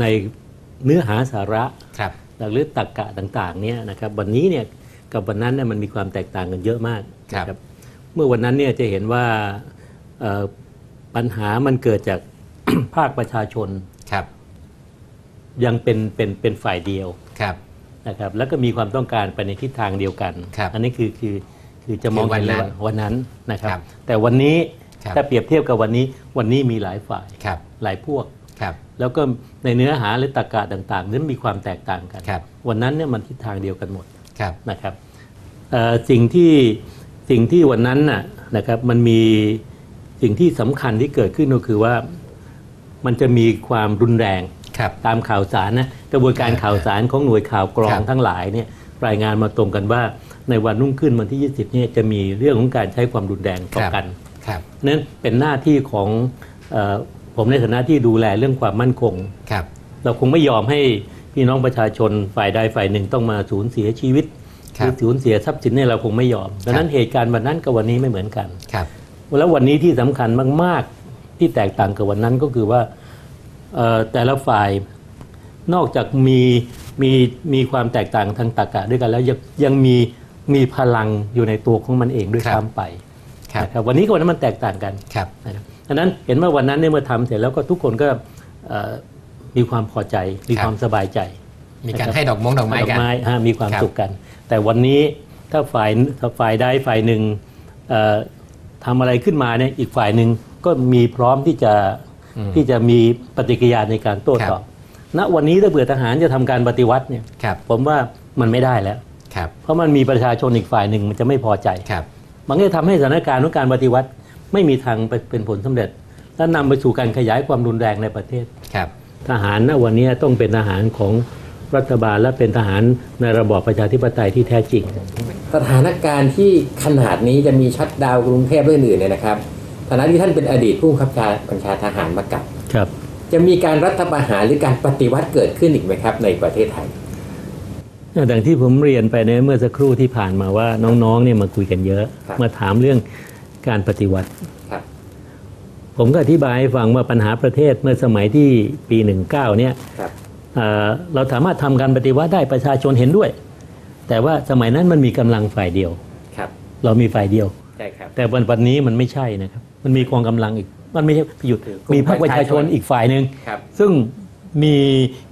ในเนื้อหาสาระครับหรือตรรกะต่างๆเนี่ยนะครับวันนี้เนี่ยกับวันนั้นเนี่ยมันมีความแตกต่างกันเยอะมากครับนะเมื่อวันนั้นเนี่ยจะเห็นว่าเอ่อปัญหามันเกิดจาก ภาคประชาชนครับ ยังเป็นเป็นเป็นฝ่ายเดียวครับนะครับ แล้วก็มีความต้องการไปในทิศทางเดียวกันครับอันนี้คือคือคือจะมองคือวันเห็นเลยนั้นว่าวันนั้นนะครับครับแต่วันนี้ครับถ้าเปรียบเทียบกับวันนี้วันนี้มีหลายฝ่ายครับหลายพวกครับ แล้วก็ในเนื้อหาหรือตรรกะต่างๆนั้นมีความแตกต่างกันครับวันนั้นเนี่ยมันทิศทางเดียวกันหมดครับนะครับเอ่อสิ่งที่สิ่งที่วันนั้นน่ะนะครับมันมีสิ่งที่สำคัญที่เกิดขึ้นก็คือว่ามันจะมีความรุนแรงครับตามข่าวสารนะกระบวนการข่าวสารของหน่วยข่าวกรอครังบทั้งหลายเนี่ยรายงานมาตรงกันว่าในวันรุ่งขึ้นวันที่ 20เนี่ยจะมีเรื่องของการใช้ความรุนแรงต่อกันครับนั้นเป็นหน้าที่ของเออ ผมในฐานะที่ดูแลเรื่องความมั่นคง ครับ เราคงไม่ยอมให้พี่น้องประชาชนฝ่ายใดฝ่ายหนึ่งต้องมาสูญเสียชีวิตครัหบรือสูญเสียทรัพย์สินเนี่ยเราคงไม่ยอมดังนั้นเหตุการณ์วันนั้นกับวันนี้ไม่เหมือนกัน ครับ แล้ววันนี้ที่สำคัญมาก ๆ ที่แตกต่างกับวันนั้นก็คือว่าเอ่อแต่ละฝ่ายนอกจากมีมีมีความแตกต่างทางตรรกะด้วยกันแล้วยังยังมีมีพลังอยู่ในตัวของมันเองด้วยครับซ้ำไปครับ นะครับวันนี้กับวันนั้นมันแตกต่างกันครับนะครับดังนั้นเห็นว่าวันนั้นเนี่ยเมื่อทำเสร็จแล้วก็ทุกคนก็เอ่อมีความพอใจ มีครับความสบายใจ มีการให้ดอกมงดอกไม้ดอกกันไม้ฮะมีความครับสุขกัน แต่วันนี้ถ้าฝ่ายถ้าฝ่ายใดฝ่ายหนึ่งเอ่อทำอะไรขึ้นมาเนี่ยอีกฝ่ายหนึ่งก็มีพร้อมที่จะอืมที่จะมีปฏิกิริยาในการโต้ครับตอบณวันนี้ถ้าเผื่อทหารจะทำการปฏิวัติเนี่ยครับผมว่ามันไม่ได้แล้วครับเพราะมันมีประชาชนอีกฝ่ายหนึ่งมันจะไม่พอใจครับ มันก็จะทำให้สถานการณ์ของการปฏิวัติไม่มีทางไปเป็นผลสำเร็จ และนำไปสู่การขยายความรุนแรงในประเทศครับทหารณวันนี้ต้องเป็นทหารของรัฐบาลและเป็นทหารในระบอบประชาธิปไตยที่แท้จริง สถานการณ์ที่ขนาดนี้จะมีชัดดาวน์กรุงเทพเรื่องอื่นเนี่ยนะครับฐานะที่ท่านเป็นอดีตผู้บังคับบัญชาทหารมากับครับ จะมีการรัฐประหารหรือการปฏิวัติเกิดขึ้นอีกไหมครับ ในประเทศไทย ดังที่ผมเรียนไปในเมื่อสักครู่ที่ผ่านมาว่าน้องๆเนี่ยมาคุยกันเยอะครับมาถามเรื่องการปฏิวัติครับผมก็อธิบายให้ฟังว่าปัญหาประเทศเมื่อสมัยที่ปี 19เนี่ยครับเอ่อเราสามารถทำการปฏิวัติได้ประชาชนเห็นด้วย แต่ว่าสมัยนั้นมันมีกำลังฝ่ายเดียวครับเรามีฝ่ายเดียวใช่ครับแต่วันวันนี้มันไม่ใช่นะครับ มันมีกองกำลังอีก มันไม่ใช่หยุดคือกลุ่มมีพรรคประชาชนประชาชนอีกฝ่ายหนึ่งครับซึ่งมี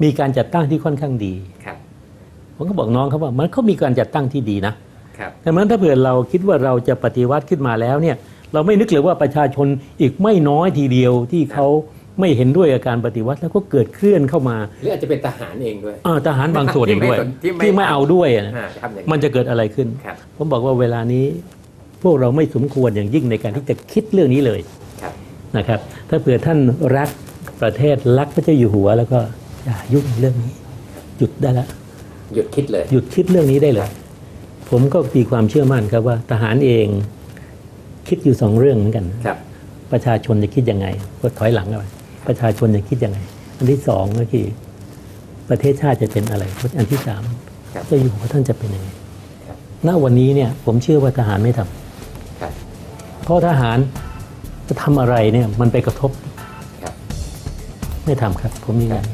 มีการจัดตั้งที่ค่อนข้างดีครับ ผมก็บอกน้องเขาว่ามันเขามีการจัดตั้งที่ดีนะครับดังนั้นถ้าเผื่อเราคิดว่าเราจะปฏิวัติขึ้นมาแล้วเนี่ยเราไม่นึกเลยว่าประชาชนอีกไม่น้อยทีเดียวที่เขาไม่เห็นด้วยกับการปฏิวัติแล้วก็เกิดเคลื่อนเข้ามาหรืออาจจะเป็นทหารเองด้วยอ่าทหารบางส่วนเองด้วยที่ไม่ที่ไม่เอาด้วยอะนะอ่าทำอย่างมันจะเกิดอะไรขึ้นครับผมบอกว่าเวลานี้พวกเราไม่สมควรอย่างยิ่งในการที่จะคิดเรื่องนี้เลยครับนะครับ ถ้าเผื่อท่านรักประเทศรักพระเจ้าอยู่หัว แล้วก็อย่ายุ่งเรื่องนี้ หยุดได้ละ หยุดคิดเลย หยุดคิดเรื่องนี้ได้เลย ผมก็มีความเชื่อมั่นครับว่า ทหารเองคิดอยู่สองเรื่องเหมือนกันครับ ประชาชนจะคิดยังไงก็ถอยหลังกันไปประชาชนจะคิดยังไง อันที่สองก็คือประเทศชาติจะเป็นอะไร อันที่สามครับเจะอยู่หัวท่านจะเป็นยังไงครับณวันนี้เนี่ยผมเชื่อว่าทหารไม่ทำครับเพราะทหารจะทำอะไรเนี่ยมันไปกระทบครับไม่ทำครับ ผมยืนยัน